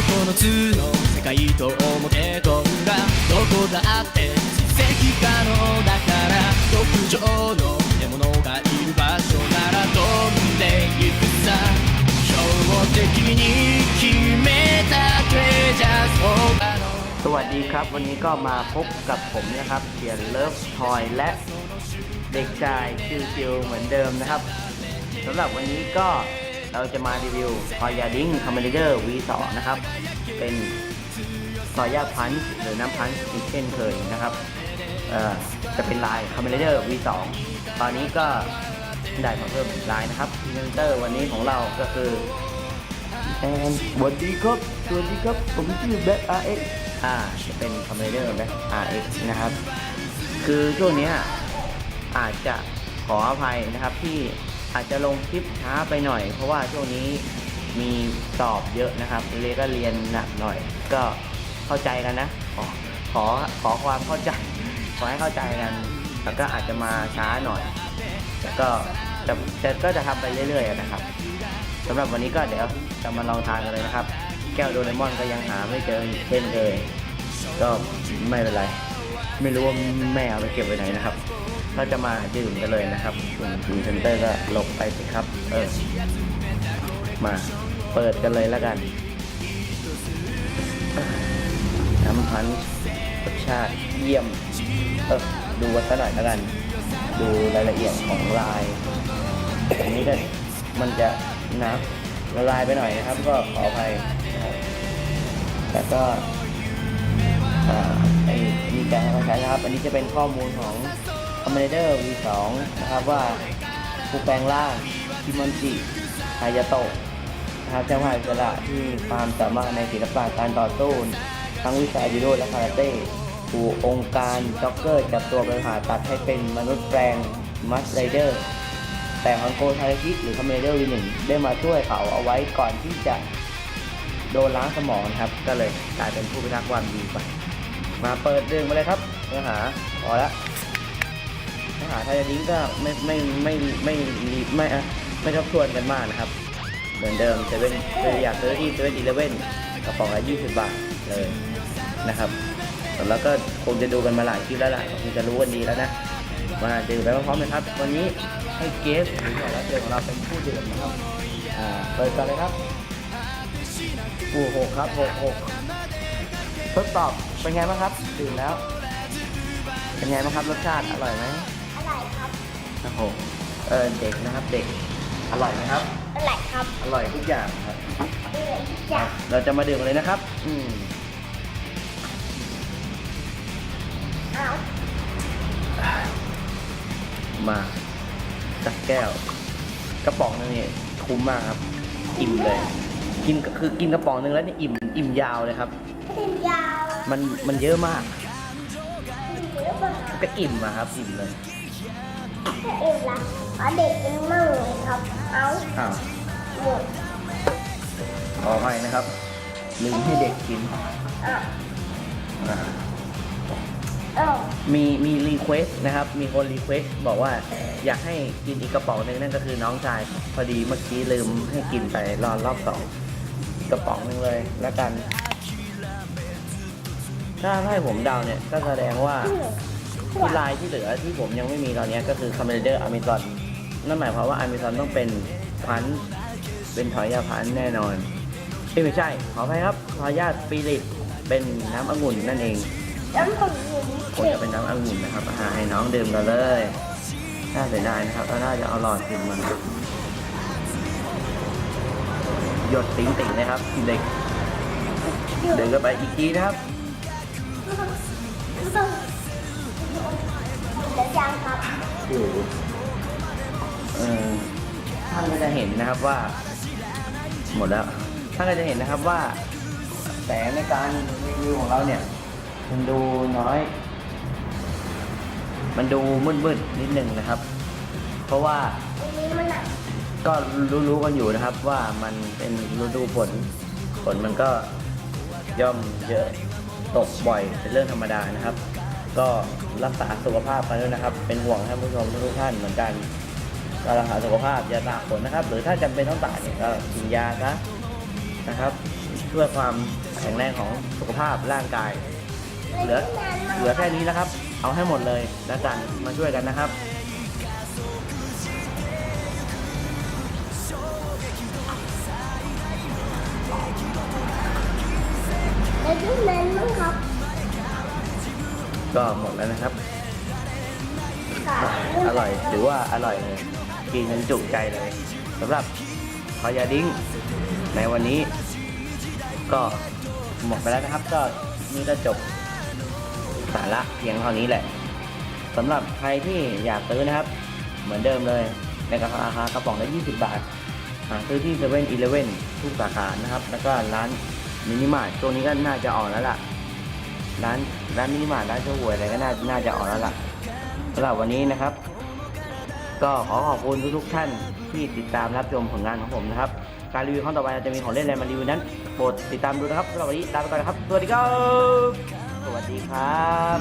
9つの世界と表と裏どこだって実績可能だから極上の獲物がいる場所なら飛んでゆくさ標的に決めたトレジャーそうだの สวัสดีครับ วันนี้ก็มาพบกับผมนะครับเขียนเลิฟทอยและเด็กชายชิวๆเหมือนเดิมนะครับสำหรับวันนี้ก็ เราจะมารีวิวทอยาดิ้งคอมมานเดอร์ V2 นะครับ เป็นซอยาพันช์หรือน้ำพันช์อีกเช่นเคยนะครับเอ่อจะเป็นลายคอมมานเดอร์ V2 ตอนนี้ก็ได้มาเพิ่มอีกลายนะครับพรีเซนเตอร์วันนี้ของเราก็คือแอนสวัสดีครับสวัสดีครับ ผมชื่อแบ็ค RX อ่าจะเป็นคอมเมเดอร์แบ็ค RX นะครับ คือช่วงเนี้ยอาจจะขออภัยนะครับที่ อาจจะลงคลิปช้าไปหน่อย เพราะว่าช่วงนี้มีสอบเยอะนะครับเรียก็เรียนหนักหน่อย ก็เข้าใจกันนะ ขอขอขอความเข้าใจ ขอให้เข้าใจกัน แล้วก็อาจจะมาช้าหน่อยแต่ก็จะจะก็จะทำไปเรื่อยๆนะครับสำหรับวันนี้ก็เดี๋ยวจะมาลองทานกันเลยนะครับ แก้วโดเรมอนก็ยังหาไม่เจอเช่นเคยก็ไม่เป็นไร ไม่รู้ว่าแม่เอาไปเก็บไว้ไหนนะครับ เราจะมาดื่มกันเลยนะครับส่วนพรีเซนเตอร์ก็หลบไปสิครับ เออ มาเปิดกันเลยแล้วกันน้ำพันช์รสชาติเยี่ยม เออ ดูวัสักหน่อยแล้วกัน ดูรายละเอียดของลาย อันนี้ก็มันจะน้ำละลายไปหน่อยนะครับ ก็ขออภัยแต่ก็อ่าไอ้มีการให้าใช้นะครับ อันนี้จะเป็นข้อมูลของ Commander V2 นะครับว่าผู้แปลงร่างคิมอนจิฮายาโตะนะครับเจ้าพายอิสระที่ความสามารถในศิลปะการต่อสู้ทั้งวิชายูโดและคาราเต้ถูกองค์การจ็อกเกอร์จับตัวไปผ่าตัดให้เป็นมนุษย์แปลงมัสไรเดอร์ แต่ฮังโกทาราคิหรือคอมเมเดอร์วีหนึ่งได้มาช่วยเขาเอาไว้ก่อนที่จะโดนล้างสมองครับ ก็เลยกลายเป็นผู้พิทักษ์ความดีไป มาเปิดเรื่องมาเลยครับเนื้อหาพอละเนื้อ หาไทยดิ้งก็ไม่ไม่ไม่ไม่ไม่ไม่อะไม่ทบทวนกันมากนะครับ เหมือนเดิมเซเว่นอยากซื้อที่เซเว่นอีเลเว่นกระป๋องละยี่สิบบาทเลยนะครับแล้วก็คงจะดูกันมาหลายคลิปแล้วล่ะคงจะรู้กันดีแล้วนะ มาดื่มไปพร้อมๆกันครับ วันนี้ให้เกสหรือแขกรับเชิญของเราเป็นผู้ดื่มนะครับอ่าเปิดกันเลยครับโอ้โหครับหกหกทดสอบเป็นไงบ้างครับดื่มแล้ว เป็นไงบ้างครับรสชาติอร่อยไหม ครับโอ้โหเออเด็กนะครับเด็กอร่อยไหมครับ อร่อยครับอร่อยทุกอย่างครับ อร่อยทุกอย่างเราจะมาดื่มกันเลยนะครับ อืมเอามาจักแก้ว กระป๋องนึงนี่คุ้มมากครับ อิ่มเลย กินคือกินกระป๋องนึงแล้วนี่อิ่มอิ่มยาวเลยครับถึงยาวมันมันเยอะมากถึงเยอะกว่าก็อิ่มอะครับอิ่มเลยถ้า เอ็มละเอาเด็กเป็นมั่งเลยครับเอาอ้าวหมดขออภัยนะครับลืมให้เด็กกินอะอ่าเอามีมีรีเควสนะครับ มีคนรีเควสบอกว่าอยากให้กินอีกกระป๋องหนึ่งนั่นก็คือน้องชาย พอดีเมื่อกี้ลืมให้กินไปรอบรอบสองกระป๋องหนึ่งเลยแล้วกัน ถ้าให้ผมเดาเนี่ยก็แสดงว่า ที่ ลายที่เหลือที่ผมยังไม่มีตอนนี้ก็คือ Commander Amazon นั่นหมายความว่า Amazon ต้องเป็นพันธุ์เป็นถอยยาพันธุ์แน่นอนเอ้ยไม่ใช่ ขออภัยครับทอยาสปิริตเป็นน้ำองุ่นนั่นเองน้ำผมอยู่คงจะเป็นน้ำองุ่นนะครับอาหารให้น้องดื่มกันเลยน่าเสียดายนะครับถ้าน่าจะเอาหลอดกินมันหยดติ๋งติ่งๆนะครับเด็กเดินกันไปอีกทีนะครับ เดี๋ยวยังครับเออท่านก็จะเห็นนะครับว่า หมดแล้วท่านก็จะเห็นนะครับว่า แสงในการรีวิวของเราเนี่ย มันดูน้อย มันดูมืดๆนิดนึงนะครับ เพราะว่าอันนี้มันหนักก็รู้ๆกันอยู่นะครับว่ามันเป็นฤดูฝนฝนมันก็ย่อมเยอะตกบ่อยเป็นเรื่องธรรมดานะครับ ก็รักษาสุขภาพกันด้วยนะครับ เป็นห่วงท่านผู้ชมทุกท่านเหมือนกันก็รักษาสุขภาพอย่าตากฝนนะครับ หรือถ้าจำเป็นต้องตากเนี่ยก็กินยาซะนะครับ เพื่อความแข็งแรงของสุขภาพร่างกาย เหลือเหลือแค่นี้นะครับ เอาให้หมดเลยแล้วกันมาช่วยกันนะครับแล้วที่นั้นมั้งครับ ก็หมดแล้วนะครับ อร่อยถือว่าอร่อยเลยกินจนจุใจเลยสำหรับพอยาดิ้งในวันนี้ ก็หมดไปแล้วนะครับ ก็นี่ก็จบสาระเพียงเท่านี้แหละสำหรับใครที่อยากซื้อนะครับ เหมือนเดิมเลย ในราคากระป๋องละ 20 บาทหาซื้อที่เซเว่นอีเลเว่นทุกสาขานะครับ แล้วก็ร้านมินิมาร์ทช่วงนี้ก็น่าจะออกแล้วล่ะ ร้านร้านมินิมาร์ทร้านเจ้าหวยอะไรก็น่าน่าจะออกแล้วล่ะสำหรับวันนี้นะครับ ก็ขอขอบคุณทุกๆท่านที่ติดตามรับชมผลงานของผมนะครับ การรีวิวครั้งต่อไปเราจะมีของเล่นอะไรมารีวิวนั้นโปรดติดตามดูนะครับสำหรับวันนี้ลาไปก่อนนะครับ สวัสดีครับ สวัสดีครับ